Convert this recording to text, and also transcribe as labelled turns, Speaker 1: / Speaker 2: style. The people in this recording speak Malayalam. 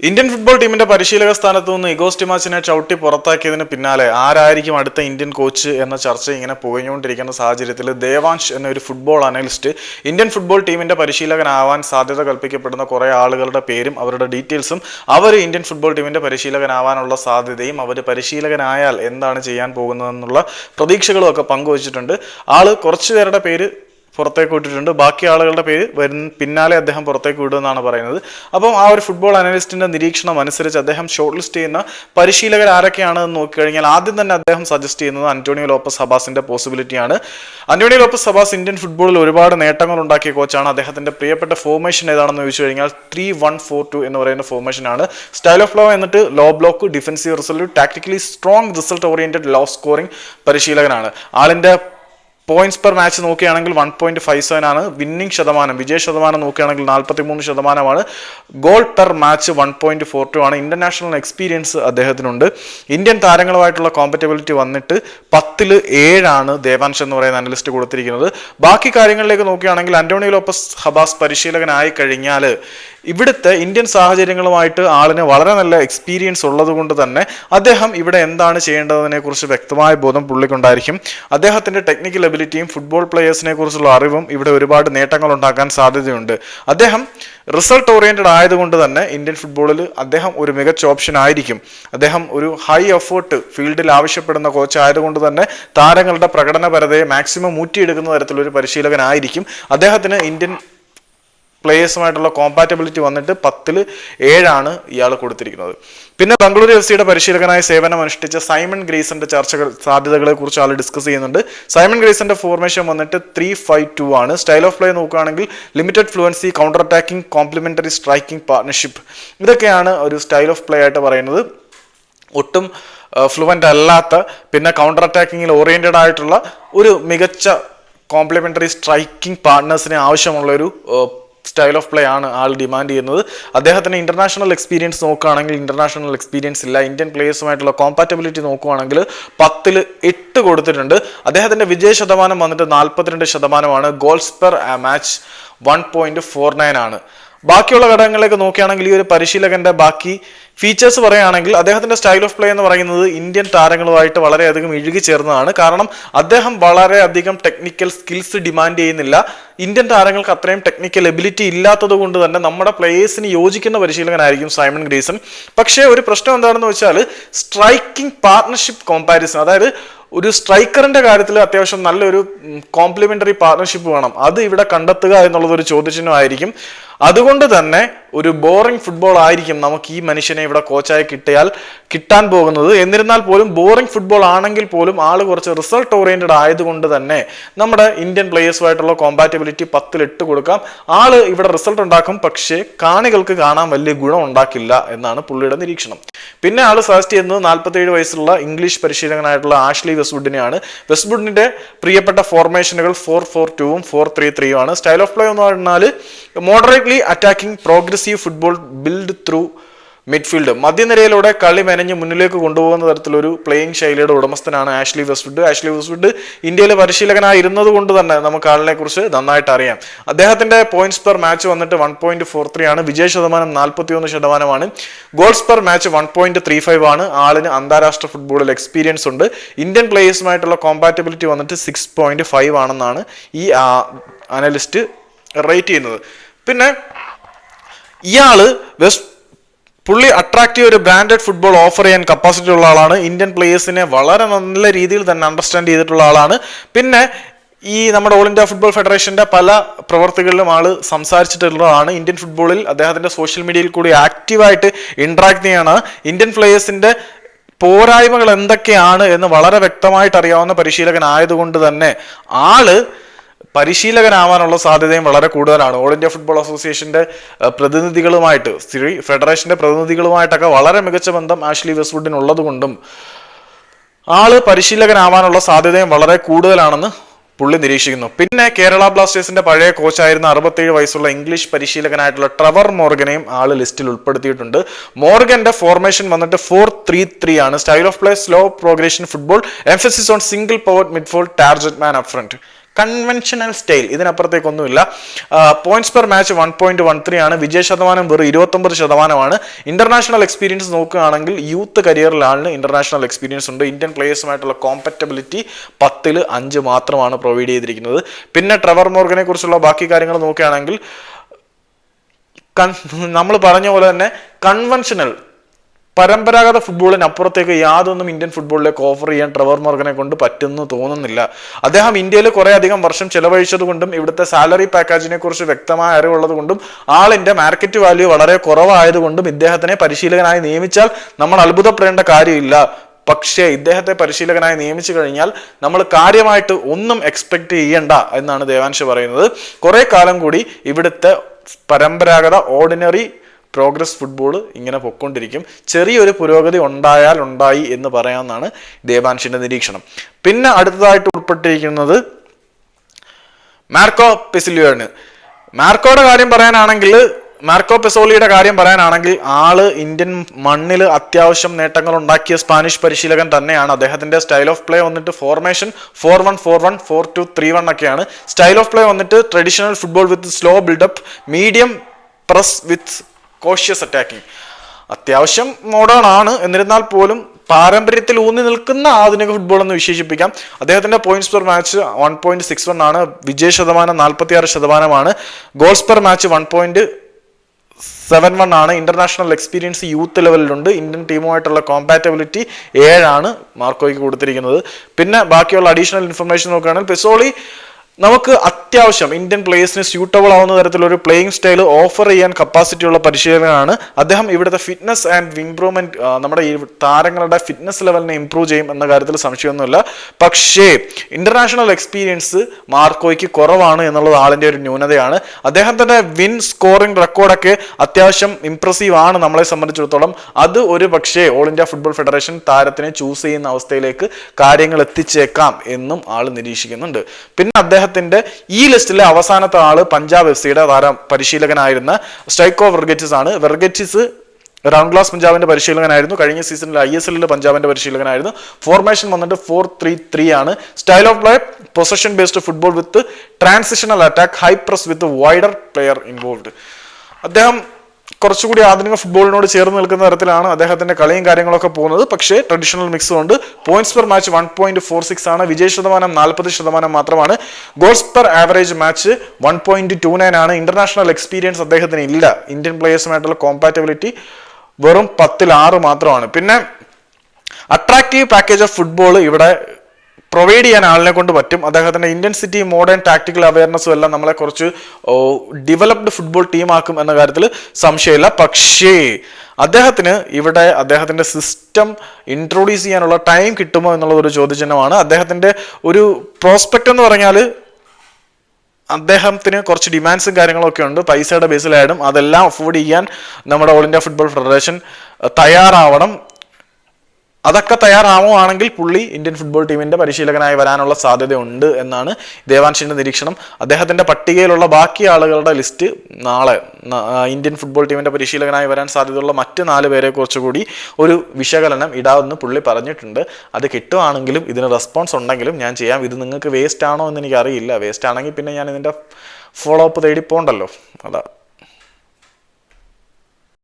Speaker 1: ഇന്ത്യൻ ഫുട്ബോൾ ടീമിന്റെ പരിശീലക സ്ഥാനത്ത് നിന്ന് ഇഗോസ്റ്റിമാച്ചിനെ ചവിട്ടി പുറത്താക്കിയതിന് പിന്നാലെ ആരായിരിക്കും അടുത്ത ഇന്ത്യൻ കോച്ച് എന്ന ചർച്ച ഇങ്ങനെ പുകഞ്ഞുകൊണ്ടിരിക്കുന്ന സാഹചര്യത്തിൽ ദേവാൻഷ് എന്നൊരു ഫുട്ബോൾ അനലിസ്റ്റ് ഇന്ത്യൻ ഫുട്ബോൾ ടീമിന്റെ പരിശീലകനാവാൻ സാധ്യത കൽപ്പിക്കപ്പെടുന്ന കുറേ ആളുകളുടെ പേരും അവരുടെ ഡീറ്റെയിൽസും അവർ ഇന്ത്യൻ ഫുട്ബോൾ ടീമിന്റെ പരിശീലകനാവാനുള്ള സാധ്യതയും അവർ പരിശീലകനായാൽ എന്താണ് ചെയ്യാൻ പോകുന്നതെന്നുള്ള പ്രതീക്ഷകളും ഒക്കെ പങ്കുവച്ചിട്ടുണ്ട്. ആൾ കുറച്ചു പേരുടെ പേര് പുറത്തേക്ക് വിട്ടിട്ടുണ്ട്. ബാക്കി ആളുകളുടെ പേര് വരുന്ന പിന്നാലെ അദ്ദേഹം പുറത്തേക്ക് വിടുമെന്നാണ് പറയുന്നത്. അപ്പം ആ ഒരു ഫുട്ബോൾ അനലിസ്റ്റിന്റെ നിരീക്ഷണം അനുസരിച്ച് അദ്ദേഹം ഷോർട്ട് ലിസ്റ്റ് ചെയ്യുന്ന പരിശീലകർ ആരൊക്കെയാണ് എന്ന് നോക്കിക്കഴിഞ്ഞാൽ ആദ്യം തന്നെ അദ്ദേഹം സജസ്റ്റ് ചെയ്യുന്നത് അന്റോണിയോ ലോപ്പസ് ഹബാസിന്റെ പോസിബിലിറ്റിയാണ് അന്റോണിയോ ലോപ്പസ് ഹബാസ് ഇന്ത്യൻ ഫുട്ബോളിൽ ഒരുപാട് നേട്ടങ്ങൾ ഉണ്ടാക്കിയ കോച്ചാണ് അദ്ദേഹത്തിന്റെ പ്രിയപ്പെട്ട ഫോർമേഷൻ ഏതാണെന്ന് ചോദിച്ചു കഴിഞ്ഞാൽ ത്രീ വൺ ഫോർ ടു എന്ന് പറയുന്ന ഫോർമേഷനാണ് സ്റ്റൈൽ ഓഫ് ലോ എന്നിട്ട് low block defensive result tactically strong result oriented low scoring പരിശീലകനാണ്. ആളിന്റെ പോയിന്റ്സ് പെർ മാച്ച് നോക്കുകയാണെങ്കിൽ വൺ പോയിന്റ് ഫൈവ് സെവൻ ആണ്. വിന്നിംഗ് ശതമാനം വിജയ ശതമാനം നോക്കുകയാണെങ്കിൽ നാൽപ്പത്തി മൂന്ന് ശതമാനമാണ്. Goal per match one point four two ആണ്. ഇന്റർനാഷണൽ എക്സ്പീരിയൻസ് അദ്ദേഹത്തിനുണ്ട്. ഇന്ത്യൻ താരങ്ങളുമായിട്ടുള്ള കോമ്പറ്റബിലിറ്റി വന്നിട്ട് പത്തിൽ ഏഴാണ് ദേവാൻഷ് എന്ന് പറയുന്ന അനലിസ്റ്റ് കൊടുത്തിരിക്കുന്നത്. ബാക്കി കാര്യങ്ങളിലേക്ക് നോക്കുകയാണെങ്കിൽ ആന്റോണിയോ ലോപ്പസ് ഹബാസ് പരിശീലകനായി കഴിഞ്ഞാൽ ഇവിടുത്തെ ഇന്ത്യൻ സാഹചര്യങ്ങളുമായിട്ട് ആളിന് വളരെ നല്ല എക്സ്പീരിയൻസ് ഉള്ളത് കൊണ്ട് തന്നെ അദ്ദേഹം ഇവിടെ എന്താണ് ചെയ്യേണ്ടതിനെ കുറിച്ച് വ്യക്തമായ ബോധം പുള്ളിക്കുണ്ടായിരിക്കും. അദ്ദേഹത്തിന്റെ ടെക്നിക്കൽ എബിലിറ്റിയും ഫുട്ബോൾ പ്ലേയേഴ്സിനെ കുറിച്ചുള്ള അറിവും ഇവിടെ ഒരുപാട് നേട്ടങ്ങൾ ഉണ്ടാക്കാൻ സാധ്യതയുണ്ട്. അദ്ദേഹം റിസൾട്ട് ഓറിയന്റഡ് ആയതുകൊണ്ട് തന്നെ ഇന്ത്യൻ ഫുട്ബോളിൽ അദ്ദേഹം ഒരു മികച്ച ഓപ്ഷൻ ആയിരിക്കും. അദ്ദേഹം ഒരു ഹൈ എഫേർട്ട് ഫീൽഡിൽ ആവശ്യപ്പെടുന്ന കോച്ച് ആയതുകൊണ്ട് തന്നെ താരങ്ങളുടെ പ്രകടനപരതയെ മാക്സിമം ഊറ്റിയെടുക്കുന്ന തരത്തിലൊരു പരിശീലകനായിരിക്കും. അദ്ദേഹത്തിന് ഇന്ത്യൻ പ്ലേയേഴ്സുമായിട്ടുള്ള കോമ്പാറ്റബിലിറ്റി വന്നിട്ട് പത്തിൽ ഏഴാണ് ഇയാൾ കൊടുത്തിരിക്കുന്നത്. പിന്നെ ബംഗളൂരു എഫ് സിയുടെ പരിശീലകനായ സേവനം അനുഷ്ഠിച്ച സൈമൺ ഗ്രീസിന്റെ ചർച്ചകൾ സാധ്യതകളെ കുറിച്ച് ആൾ ഡിസ്കസ് ചെയ്യുന്നുണ്ട്. സൈമൺ ഗ്രീസിന്റെ ഫോർമേഷൻ വന്നിട്ട് ത്രീ ഫൈവ് ടു ആണ്. സ്റ്റൈൽ ഓഫ് പ്ലേ നോക്കുകയാണെങ്കിൽ limited fluency counter attacking complementary striking partnership ഇതൊക്കെയാണ് ഒരു സ്റ്റൈൽ ഓഫ് പ്ലേ ആയിട്ട് പറയുന്നത്. ഒട്ടും ഫ്ലുവന്റ് അല്ലാത്ത പിന്നെ കൗണ്ടർ അറ്റാക്കിങ്ങിൽ ഓറിയന്റഡ് ആയിട്ടുള്ള ഒരു മികച്ച കോംപ്ലിമെന്ററി സ്ട്രൈക്കിംഗ് പാർട്ട്നേഴ്സിന് ആവശ്യമുള്ള ഒരു സ്റ്റൈൽ ഓഫ് പ്ലേ ആണ് ആൾ ഡിമാൻഡ് ചെയ്യുന്നത്. അദ്ദേഹത്തിന് ഇന്റർനാഷണൽ എക്സ്പീരിയൻസ് നോക്കുകയാണെങ്കിൽ ഇന്റർനാഷണൽ എക്സ്പീരിയൻസ് ഇല്ല. ഇന്ത്യൻ പ്ലേയേഴ്സുമായിട്ടുള്ള കോമ്പാറ്റബിലിറ്റി നോക്കുകയാണെങ്കിൽ പത്തിൽ എട്ട് കൊടുത്തിട്ടുണ്ട്. അദ്ദേഹത്തിന്റെ വിജയ ശതമാനം വന്നിട്ട് നാൽപ്പത്തിരണ്ട് ശതമാനമാണ്. Goals per match one point four nine ആണ്. ബാക്കിയുള്ള ഘടകങ്ങളിലേക്ക് നോക്കുകയാണെങ്കിൽ ഈ ഒരു പരിശീലകന്റെ ബാക്കി ഫീച്ചേഴ്സ് പറയുകയാണെങ്കിൽ അദ്ദേഹത്തിന്റെ സ്റ്റൈൽ ഓഫ് പ്ലേ എന്ന് പറയുന്നത് ഇന്ത്യൻ താരങ്ങളുമായിട്ട് വളരെയധികം ഇഴുകി ചേർന്നതാണ്. കാരണം അദ്ദേഹം വളരെയധികം ടെക്നിക്കൽ സ്കിൽസ് ഡിമാൻഡ് ചെയ്യുന്നില്ല. ഇന്ത്യൻ താരങ്ങൾക്ക് അത്രയും ടെക്നിക്കൽ എബിലിറ്റി ഇല്ലാത്തത് കൊണ്ട് തന്നെ നമ്മുടെ പ്ലേയേഴ്സിന് യോജിക്കുന്ന പരിശീലകനായിരിക്കും സൈമൺ ഗ്രീസൺ പക്ഷേ ഒരു പ്രശ്നം എന്താണെന്ന് വെച്ചാൽ സ്ട്രൈക്കിംഗ് പാർട്ണർഷിപ്പ് കോമ്പാരിസൺ അതായത് ഒരു സ്ട്രൈക്കറിന്റെ കാര്യത്തിൽ അത്യാവശ്യം നല്ലൊരു കോംപ്ലിമെന്ററി പാർട്ണർഷിപ്പ് വേണം. അത് ഇവിടെ കണ്ടെത്തുക എന്നുള്ളത് ഒരു ചോദ്യചിഹ്നമായിരിക്കും. അതുകൊണ്ട് തന്നെ ഒരു ബോറിംഗ് ഫുട്ബോൾ ആയിരിക്കും നമുക്ക് ഈ മനുഷ്യനെ ഇവിടെ കോച്ചായി കിട്ടിയാൽ കിട്ടാൻ പോകുന്നത്. എന്നിരുന്നാൽ പോലും ബോറിംഗ് ഫുട്ബോൾ ആണെങ്കിൽ പോലും ആൾ കുറച്ച് റിസൾട്ട് ഓറിയന്റഡ് ആയതുകൊണ്ട് തന്നെ നമ്മുടെ ഇന്ത്യൻ പ്ലേയേഴ്സുമായിട്ടുള്ള കോമ്പാറ്റബിലിറ്റി പത്തിലിട്ട് കൊടുക്കാം. ആൾ ഇവിടെ റിസൾട്ട് ഉണ്ടാക്കും പക്ഷേ കാണികൾക്ക് കാണാൻ വലിയ ഗുണം ഉണ്ടാക്കില്ല എന്നാണ് പുള്ളിയുടെ നിരീക്ഷണം. പിന്നെ ആൾ സജസ്റ്റ് ചെയ്യുന്നത് നാൽപ്പത്തേഴ് വയസ്സുള്ള ഇംഗ്ലീഷ് പരിശീലകനായിട്ടുള്ള ആഷ്ലി വെസ്ബുഡിനെയാണ് വെസ്ബുഡിന്റെ പ്രിയപ്പെട്ട ഫോർമേഷനുകൾ ഫോർ ഫോർ ടുവും ഫോർ ത്രീ ത്രീയും ആണ്. സ്റ്റൈൽ ഓഫ് പ്ലേ എന്ന് പറഞ്ഞാൽ moderately attacking progressive football build through midfield മധ്യനിരയിലൂടെ കളി മെനഞ്ഞ് മുന്നിലേക്ക് കൊണ്ടുപോകുന്ന തരത്തിലൊരു പ്ലേയിങ് ശൈലിയുടെ ഉടമസ്ഥനാണ് ആഷ്ലി വെസ്റ്റ്വുഡ്. ആഷ്ലി വെസ്റ്റ്വുഡ് ഇന്ത്യയിലെ പരിശീലകനായിരുന്നത് കൊണ്ട് തന്നെ നമുക്ക് ആളിനെ കുറിച്ച് നന്നായിട്ട് അറിയാം. അദ്ദേഹത്തിന്റെ പോയിന്റ്സ് പെർ മാച്ച് വന്നിട്ട് വൺ പോയിന്റ് ഫോർ ത്രീ ആണ്. വിജയ ശതമാനം നാൽപ്പത്തി ഒന്ന് ശതമാനമാണ്. Goals per match one point three five ആണ്. ആളിന് അന്താരാഷ്ട്ര ഫുട്ബോളിൽ എക്സ്പീരിയൻസ് ഉണ്ട്. ഇന്ത്യൻ പ്ലേയേഴ്സുമായിട്ടുള്ള കോമ്പാറ്റബിലിറ്റി വന്നിട്ട് സിക്സ് പോയിന്റ് ഫൈവ് ആണെന്നാണ് ഈ അനലിസ്റ്റ് റേറ്റ് ചെയ്യുന്നത്. പിന്നെ ഇയാൾ വെസ്റ്റ് പുള്ളി അട്രാക്റ്റീവ് ഒരു ബ്രാൻഡഡ് ഫുട്ബോൾ ഓഫർ ചെയ്യാൻ കപ്പാസിറ്റി ഉള്ള ആളാണ്. ഇന്ത്യൻ പ്ലേയേഴ്സിനെ വളരെ നല്ല രീതിയിൽ തന്നെ അണ്ടർസ്റ്റാൻഡ് ചെയ്തിട്ടുള്ള ആളാണ്. പിന്നെ ഈ നമ്മുടെ ഓൾ ഇന്ത്യ ഫുട്ബോൾ ഫെഡറേഷന്റെ പല പ്രവർത്തികളിലും ആൾ സംസാരിച്ചിട്ടുള്ളതാണ്. ഇന്ത്യൻ ഫുട്ബോളിൽ അദ്ദേഹത്തിന്റെ സോഷ്യൽ മീഡിയയിൽ കൂടി ആക്റ്റീവായിട്ട് ഇന്ററാക്ട് ചെയ്യാണ്. ഇന്ത്യൻ പ്ലേയേഴ്സിന്റെ പോരായ്മകൾ എന്തൊക്കെയാണ് എന്ന് വളരെ വ്യക്തമായിട്ട് അറിയാവുന്ന പരിശീലകൻ ആയതുകൊണ്ട് തന്നെ ആൾ പരിശീലകനാവാനുള്ള സാധ്യതയും വളരെ കൂടുതലാണ്. ഓൾ ഇന്ത്യ ഫുട്ബോൾ അസോസിയേഷന്റെ പ്രതിനിധികളുമായിട്ട് സ്ത്രീ ഫെഡറേഷന്റെ പ്രതിനിധികളുമായിട്ടൊക്കെ വളരെ മികച്ച ബന്ധം ആഷ്ലി വെസ്വുഡിന് ഉള്ളതുകൊണ്ടും ആൾ പരിശീലകനാവാനുള്ള സാധ്യതയും വളരെ കൂടുതലാണെന്ന് പുള്ളി നിരീക്ഷിക്കുന്നു. പിന്നെ കേരള ബ്ലാസ്റ്റേഴ്സിന്റെ പഴയ കോച്ചായിരുന്ന അറുപത്തേഴ് വയസ്സുള്ള ഇംഗ്ലീഷ് പരിശീലകനായിട്ടുള്ള ട്രവർ മോർഗനെയും ആൾ ലിസ്റ്റിൽ ഉൾപ്പെടുത്തിയിട്ടുണ്ട്. മോർഗന്റെ ഫോർമേഷൻ വന്നിട്ട് ഫോർ ത്രീ ത്രീ ആണ്. Style of play slow progression football emphasis on single power midfield target man up front front conventional style ഇതിനപ്പുറത്തേക്കൊന്നുമില്ല. Points per match one point one three ആണ്. വിജയ ശതമാനം വെറും ഇരുപത്തൊമ്പത് ശതമാനമാണ്. ഇന്റർനാഷണൽ എക്സ്പീരിയൻസ് നോക്കുകയാണെങ്കിൽ യൂത്ത് കരിയറിലാണ് ഇന്റർനാഷണൽ എക്സ്പീരിയൻസ് ഉണ്ട്. ഇന്ത്യൻ പ്ലേയേഴ്സുമായിട്ടുള്ള കോമ്പറ്റബിലിറ്റി പത്തിൽ അഞ്ച് മാത്രമാണ് പ്രൊവൈഡ് ചെയ്തിരിക്കുന്നത്. പിന്നെ ട്രവർ മോർഗനെ കുറിച്ചുള്ള ബാക്കി കാര്യങ്ങൾ നോക്കുകയാണെങ്കിൽ നമ്മൾ പറഞ്ഞ പോലെ തന്നെ കൺവെൻഷനൽ പരമ്പരാഗത ഫുട്ബോളിനപ്പുറത്തേക്ക് യാതൊന്നും ഇന്ത്യൻ ഫുട്ബോളിലേക്ക് ഓഫർ ചെയ്യാൻ ട്രവർ മോർഗനെ കൊണ്ട് പറ്റുന്നു തോന്നുന്നില്ല. അദ്ദേഹം ഇന്ത്യയിൽ കുറേ അധികം വർഷം ചെലവഴിച്ചത് കൊണ്ടും ഇവിടുത്തെ സാലറി പാക്കേജിനെ കുറിച്ച് വ്യക്തമായ അറിവുള്ളത് കൊണ്ടും ആളിന്റെ മാർക്കറ്റ് വാല്യൂ വളരെ കുറവായതുകൊണ്ടും ഇദ്ദേഹത്തിനെ പരിശീലകനായി നിയമിച്ചാൽ നമ്മൾ അത്ഭുതപ്പെടേണ്ട കാര്യമില്ല. പക്ഷേ ഇദ്ദേഹത്തെ പരിശീലകനായി നിയമിച്ചു കഴിഞ്ഞാൽ നമ്മൾ കാര്യമായിട്ട് ഒന്നും എക്സ്പെക്ട് ചെയ്യണ്ട എന്നാണ് ദേവാൻഷ് പറയുന്നത്. കുറെ കാലം കൂടി ഇവിടുത്തെ പരമ്പരാഗത ഓർഡിനറി പ്രോഗ്രസ് ഫുട്ബോൾ ഇങ്ങനെ പൊക്കൊണ്ടിരിക്കും. ചെറിയൊരു പുരോഗതി ഉണ്ടായാൽ ഉണ്ടായി എന്ന് പറയാമെന്നാണ് ദേവാൻഷിന്റെ നിരീക്ഷണം. പിന്നെ അടുത്തതായിട്ട് ഉൾപ്പെട്ടിരിക്കുന്നത് മാർക്കോ പെസിലിയോണ് മാർക്കോയുടെ കാര്യം പറയാനാണെങ്കിൽ മാർക്കോ പെസോളിയുടെ കാര്യം പറയാനാണെങ്കിൽ ആൾ ഇന്ത്യൻ മണ്ണിൽ അത്യാവശ്യം നേട്ടങ്ങൾ ഉണ്ടാക്കിയ സ്പാനിഷ് പരിശീലകൻ തന്നെയാണ്. അദ്ദേഹത്തിന്റെ സ്റ്റൈൽ ഓഫ് പ്ലേ വന്നിട്ട് formation four one four one four two three one ഒക്കെയാണ്. സ്റ്റൈൽ ഓഫ് പ്ലേ വന്നിട്ട് traditional football with slow buildup medium press with cautious attacking അത്യാവശ്യം മോഡേൺ ആണ്. എന്നിരുന്നാൽ പോലും പാരമ്പര്യത്തിൽ ഊന്നി നിൽക്കുന്ന ആധുനിക ഫുട്ബോൾ എന്ന് വിശേഷിപ്പിക്കാം. അദ്ദേഹത്തിന്റെ points per match one point six one ആണ്. വിജയ ശതമാനം നാൽപ്പത്തി ആറ് ശതമാനമാണ്. Goals per match one point seven one ആണ്. ഇന്റർനാഷണൽ എക്സ്പീരിയൻസ് യൂത്ത് ലെവലിലുണ്ട് ഇന്ത്യൻ ടീമുമായിട്ടുള്ള കോമ്പാറ്റബിലിറ്റി ഏഴാണ് മാർക്കോയ്ക്ക് കൊടുത്തിരിക്കുന്നത്. പിന്നെ ബാക്കിയുള്ള അഡീഷണൽ ഇൻഫർമേഷൻ നോക്കുകയാണെങ്കിൽ പെസോളി നമുക്ക് അത്യാവശ്യം ഇന്ത്യൻ പ്ലേയേഴ്സിന് സ്യൂട്ടബിൾ ആവുന്ന തരത്തിലൊരു പ്ലേയിങ് സ്റ്റൈൽ ഓഫർ ചെയ്യാൻ കപ്പാസിറ്റി ഉള്ള പരിശീലകനാണ്. അദ്ദേഹം ഇവിടുത്തെ ഫിറ്റ്നസ് ആൻഡ് ഇംപ്രൂവ്മെന്റ് നമ്മുടെ ഈ താരങ്ങളുടെ ഫിറ്റ്നസ് ലെവലിനെ ഇംപ്രൂവ് ചെയ്യും എന്ന കാര്യത്തിൽ സംശയമൊന്നുമില്ല. പക്ഷേ ഇന്റർനാഷണൽ എക്സ്പീരിയൻസ് മാർക്കോയ്ക്ക് കുറവാണ് എന്നുള്ളത് ആളിന്റെ ഒരു ന്യൂനതയാണ്. അദ്ദേഹത്തിന്റെ വിൻ സ്കോറിംഗ് റെക്കോർഡൊക്കെ അത്യാവശ്യം ഇംപ്രസീവ് ആണ് നമ്മളെ സംബന്ധിച്ചിടത്തോളം. അത് ഒരു പക്ഷേ ഓൾ ഇന്ത്യ ഫുട്ബോൾ ഫെഡറേഷൻ താരത്തിനെ ചൂസ് ചെയ്യുന്ന അവസ്ഥയിലേക്ക് കാര്യങ്ങൾ എത്തിച്ചേക്കാം എന്നും ആൾ നിരീക്ഷിക്കുന്നുണ്ട്. പിന്നെ അദ്ദേഹത്തിന്റെ ഈ ലിസ്റ്റിലെ അവസാനത്തെ ആൾ പഞ്ചാബ് എഫ് സിയുടെ താരം പരിശീലകനായിരുന്ന സ്ട്രൈക്കോ വെർഗറ്റിസ് ആണ്. വെർഗറ്റിസ് റൗണ്ട് ക്ലാസ് പഞ്ചാബിന്റെ പരിശീലകനായിരുന്നു. കഴിഞ്ഞ സീസണിൽ ഐ എസ് എല്ലിൽ പഞ്ചാബിന്റെ പരിശീലകനായിരുന്നു. ഫോർമേഷൻ വന്നിട്ട് ഫോർ ത്രീ ത്രീ ആണ്. Style of play possession based football with transitional attack high press with wider player involve അദ്ദേഹം കുറച്ചുകൂടി ആധുനിക ഫുട്ബോളിനോട് ചേർന്ന് നിൽക്കുന്ന തരത്തിലാണ് അദ്ദേഹത്തിന്റെ കളിയും കാര്യങ്ങളൊക്കെ പോകുന്നത്. പക്ഷേ ട്രഡീഷണൽ മിക്സ് കൊണ്ട് points per match one point four six ആണ്. വിജയ ശതമാനം നാൽപ്പത് ശതമാനം മാത്രമാണ്. Goals per average match one point two nine ആണ്. ഇന്റർനാഷണൽ എക്സ്പീരിയൻസ് അദ്ദേഹത്തിന് ഇല്ല. ഇന്ത്യൻ പ്ലേയേഴ്സുമായിട്ടുള്ള കോമ്പാറ്റബിലിറ്റി വെറും പത്തിൽ ആറ് മാത്രമാണ്. പിന്നെ അട്രാക്റ്റീവ് പാക്കേജ് ഓഫ് ഫുട്ബോൾ ഇവിടെ പ്രൊവൈഡ് ചെയ്യാൻ ആളിനെ കൊണ്ട് പറ്റും. അദ്ദേഹത്തിന്റെ ഇന്റൻസിറ്റി മോഡേൺ ടാക്ടിക്കൽ അവയർനെസ്സും എല്ലാം നമ്മളെ കുറച്ച് ഡെവലപ്ഡ് ഫുട്ബോൾ ടീമാക്കും എന്ന കാര്യത്തിൽ സംശയമില്ല. പക്ഷേ അദ്ദേഹത്തിന് ഇവിടെ അദ്ദേഹത്തിന്റെ സിസ്റ്റം ഇൻട്രൊഡ്യൂസ് ചെയ്യാനുള്ള ടൈം കിട്ടുമോ എന്നുള്ളത് ഒരു ചോദ്യചിഹ്നമാണ്. അദ്ദേഹത്തിന്റെ ഒരു പ്രോസ്പെക്റ്റ് എന്ന് പറഞ്ഞാൽ അദ്ദേഹത്തിന് കുറച്ച് ഡിമാൻഡ്സും കാര്യങ്ങളൊക്കെ ഉണ്ട്. പൈസയുടെ ബേസിലായാലും അതെല്ലാം അഫോർഡ് ചെയ്യാൻ നമ്മുടെ ഓൾ ഇന്ത്യ ഫുട്ബോൾ ഫെഡറേഷൻ തയ്യാറാവണം. അതൊക്കെ തയ്യാറാവുകയാണെങ്കിൽ പുള്ളി ഇന്ത്യൻ ഫുട്ബോൾ ടീമിന്റെ പരിശീലകനായി വരാനുള്ള സാധ്യതയുണ്ട് എന്നാണ് ദേവാൻഷിന്റെ നിരീക്ഷണം. അദ്ദേഹത്തിന്റെ പട്ടികയിലുള്ള ബാക്കി ആളുകളുടെ ലിസ്റ്റ് നാളെ ഇന്ത്യൻ ഫുട്ബോൾ ടീമിന്റെ പരിശീലകനായി വരാൻ സാധ്യതയുള്ള മറ്റ് നാല് പേരെ കുറച്ചുകൂടി ഒരു വിശകലനം ഇടാമെന്ന് പുള്ളി പറഞ്ഞിട്ടുണ്ട്. അത് കിട്ടുവാണെങ്കിലും ഇതിന് റെസ്പോൺസ് ഉണ്ടെങ്കിലും ഞാൻ ചെയ്യാം. ഇത് നിങ്ങൾക്ക് വേസ്റ്റ് ആണോ എന്ന് എനിക്ക് അറിയില്ല വേസ്റ്റ് ആണെങ്കിൽ പിന്നെ ഞാൻ ഇതിന്റെ ഫോളോ അപ്പ് തേടി പോകണ്ടല്ലോ അതാ.